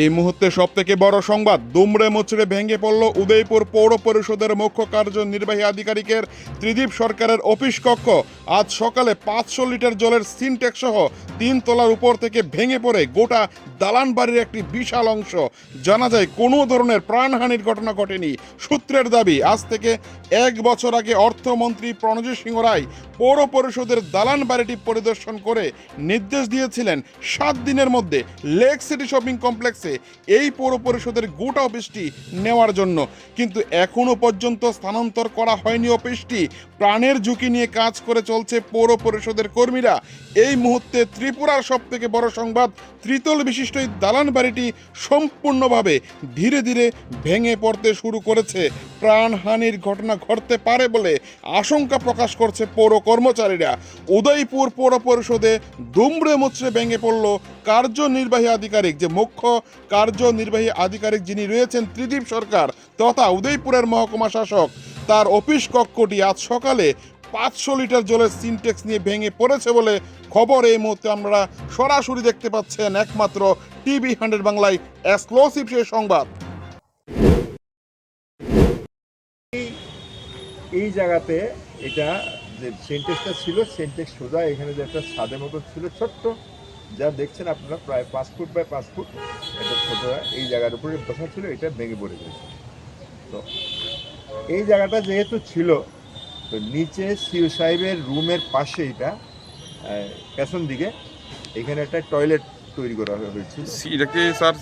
এই মুহূর্তে সব থেকে বড় সংবাদ, দুমড়ে মুচড়ে ভেঙে পড়ল উদয়পুর পৌর পরিষদের মুখ্য কার্যনির্বাহী আধিকারিকের ত্রিদীপ সরকারের অফিস কক্ষ। আজ সকালে পাঁচশো লিটার জলের সিনটেক সহ তিন তলার উপর থেকে ভেঙে পড়ে গোটা দালান বাড়ির একটি বিশাল অংশ। জানা যায়, কোনো ধরনের প্রাণহানির ঘটনা ঘটেনি। সূত্রের দাবি, আজ থেকে এক বছর আগে অর্থমন্ত্রী প্রণজিৎ সিংহ রায় পৌর পরিষদের দালান বাড়িটি পরিদর্শন করে নির্দেশ দিয়েছিলেন, সাত দিনের মধ্যে লেক সিটি শপিং কমপ্লেক্সে এই পৌর পরিষদের গোটা অফিসটি নেওয়ার জন্য। কিন্তু এখনও পর্যন্ত স্থানান্তর করা হয়নি অফিসটি। প্রাণের ঝুঁকি নিয়ে কাজ করে চলছে পৌর পরিষদের কর্মীরা। এই মুহূর্তে ত্রিপুরার সব থেকে বড় সংবাদ, ত্রিতল বিশিষ্ট এই দালান বাড়িটি সম্পূর্ণভাবে ধীরে ধীরে ভেঙে পড়তে শুরু করেছে। প্রাণহানির ঘটনা ঘটতে পারে বলে আশঙ্কা প্রকাশ করছে পৌর কর্মচারীরা। উদয়পুর পৌর পরিষদে দুমড়ে মুচড়ে ভেঙে পড়ল কার্যনির্বাহী আধিকারিক যে মুখ্য কার্যনির্বাহী আধিকারিক যিনি রয়েছেন ত্রিদীপ সরকার তথা উদয়পুরের মহকুমা শাসক, তার অফিস কক্ষটি আজ সকালে পাঁচশো লিটার জলের সিনটেক্স নিয়ে ভেঙে পড়েছে বলে খবর এই মুহূর্তে আমরা সরাসরি দেখতে পাচ্ছেন একমাত্র টিভি হান্ড্রেড বাংলায় এক্সক্লুসিভ সেই সংবাদ। এই জায়গাতে এটা যে সেন্টেক্সটা ছিল, সেন্টেক্স সোজা এখানে যে একটা ছাদের মতো ছিল, ছোট্ট। যা দেখছেন আপনারা প্রায় পাঁচ ফুট বাই পাঁচ ফুট এটা ছোট এই জায়গার উপরে বসা ছিল এটা ভেঙে পড়ে গেছে। তো এই জায়গাটা যেহেতু ছিল তো নিচে সিও সাহেবের রুমের পাশে এটা পেছন দিকে এখানে একটা টয়লেট তৈরি করা হয়েছিল। এটা কি স্যার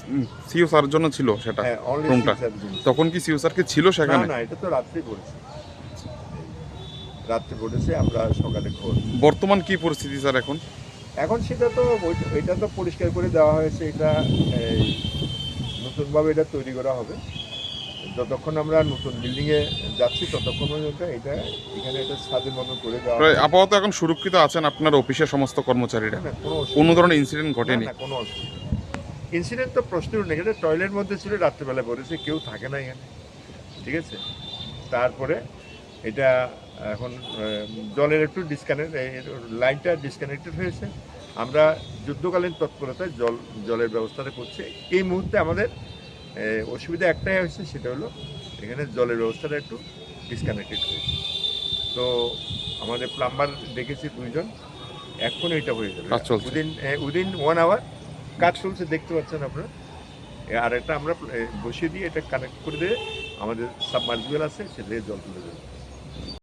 সিও স্যার জন্য ছিল সেটা? হ্যাঁ রুমটা? তখন কি সিও স্যার কি ছিল সেখানে? না এটা তো রাত্রে পড়েছে। রাত্রে পড়েছে আমরা সকালে খবর বর্তমান কি পরিস্থিতি স্যার এখন? এখন সেটা তো এটা তো পরিষ্কার করে দেওয়া হয়েছে এটা এই, নতুনভাবে এটা তৈরি করা হবে। যতক্ষণ আমরা নতুন বিল্ডিংয়ে যাচ্ছি ততক্ষণ পর্যন্ত এটা এখানে এটা ছাদের মতো করে দেওয়া আপাতত এখন সুরক্ষিত আছেন আপনার অফিসের সমস্ত কর্মচারীরা। কোনো ধরনের ইনসিডেন্ট ঘটেনি? কোনো অসুবিধা ইনসিডেন্ট তো প্রশ্ন নেই এটা টয়লেট মধ্যে ছিল রাত্রেবেলা পড়েছে কেউ থাকে না এখানে। ঠিক আছে? তারপরে এটা এখন জলের একটু ডিসকানেক্ট লাইনটা ডিসকানেক্টেড হয়েছে। আমরা যুদ্ধকালীন তৎপরতায় জল জলের ব্যবস্থাটা করছি। এই মুহূর্তে আমাদের অসুবিধা একটাই হয়েছে সেটা হলো এখানে জলের ব্যবস্থাটা একটু ডিসকানেক্টেড হয়েছে। তো আমাদের প্লাম্বার ডেকেছি দুইজন এখন এটা হয়ে যাবে। উইদিন উইদিন ওয়ান আওয়ার কাজ চলছে দেখতে পাচ্ছেন আপনারা। আর একটা আমরা বসিয়ে দিয়ে এটা কানেক্ট করে দিয়ে আমাদের সাবমার্জিবল আছে সেটা জল তুলে দেবো।